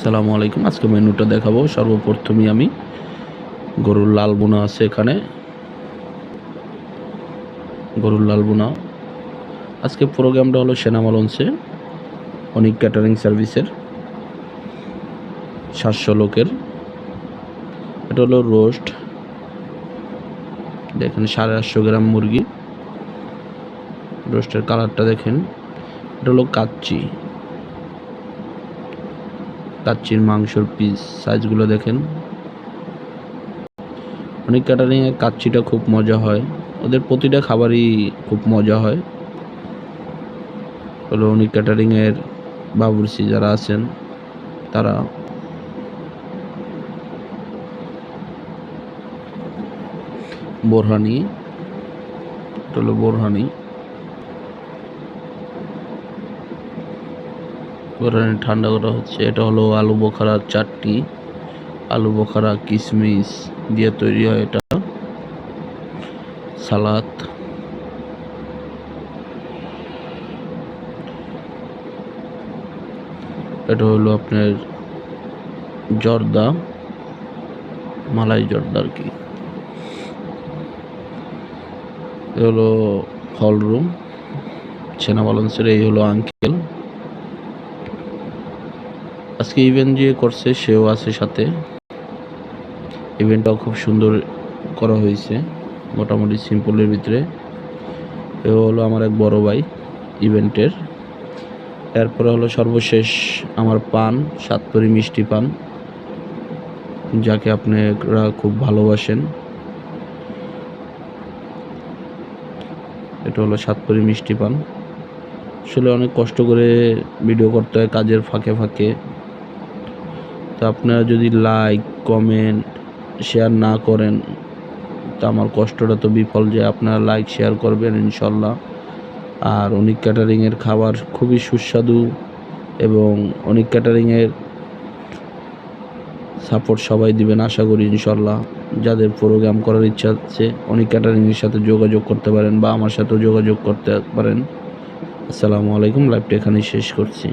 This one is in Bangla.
আসসালামু আলাইকুম। আজকে মেনুটা দেখাবো। সর্বপ্রথমে আমি গরুর লাল বোনা আছে এখানে। গরুর লাল বোনা। আজকে প্রোগ্রামটা হলো সেনামা লঞ্চে অনেক ক্যাটারিং সার্ভিসের সাতশো লোকের। এটা হলো রোস্ট দেখেন, সাড়ে আটশো গ্রাম মুরগি। রোস্টের কালারটা দেখেন। এটা হলো কাচ্চি। কাচ্চির মাংসর পিস সাইজগুলো দেখেন। অনেক ক্যাটারিংয়ে কাচ্চিটা খুব মজা হয়। ওদের প্রতিটা খাবারই খুব মজা হয়। হলো অনেক ক্যাটারিংয়ের বাবুর্চি যারা আছেন, তারা। বোরহানি। এটা হলো বোরহানি। বোরহানি ঠান্ডা করা হচ্ছে। এটা হলো আলু বোখারার চাটনি আলু বোখারা কিশমিশ দিয়ে তৈরি হয় এটা। সালাদ। এটা হলো আপনার জর্দা, মালাই জর্দা আর কি। হলো হল রুম, সেনা বালান্সের এই হলো আঙ্কেল। আজকে ইভেন্ট যে করছে, সেও আছে সাথে। ইভেন্টটাও খুব সুন্দর করা হয়েছে, মোটামুটি সিম্পলের ভিতরে। এ হলো আমার এক বড় ভাই ইভেন্টের এরপরে হলো সর্বশেষ আমার পান, সাতপুরি মিষ্টি পান, যাকে আপনারা খুব ভালোবাসেন। এটা হলো সাতপুরি মিষ্টি পান। আসলে অনেক কষ্ট করে ভিডিও করতে হয়, কাজের ফাঁকে ফাঁকে। তো আপনারা যদি লাইক কমেন্ট শেয়ার না করেন, তা আমার কষ্টটা তো বিফল যে আপনারা লাইক শেয়ার করবেন ইনশাল্লাহ। আর অনেক ক্যাটারিংয়ের খাবার খুবই সুস্বাদু এবং অনেক ক্যাটারিংয়ের সাপোর্ট সবাই দিবেন আশা করি ইনশাল্লাহ। যাদের প্রোগ্রাম করার ইচ্ছা আছে, অনেক ক্যাটারিংয়ের সাথে যোগাযোগ করতে পারেন বা আমার সাথেও যোগাযোগ করতে পারেন। আসসালামু আলাইকুম লাইভটা এখানেই শেষ করছি।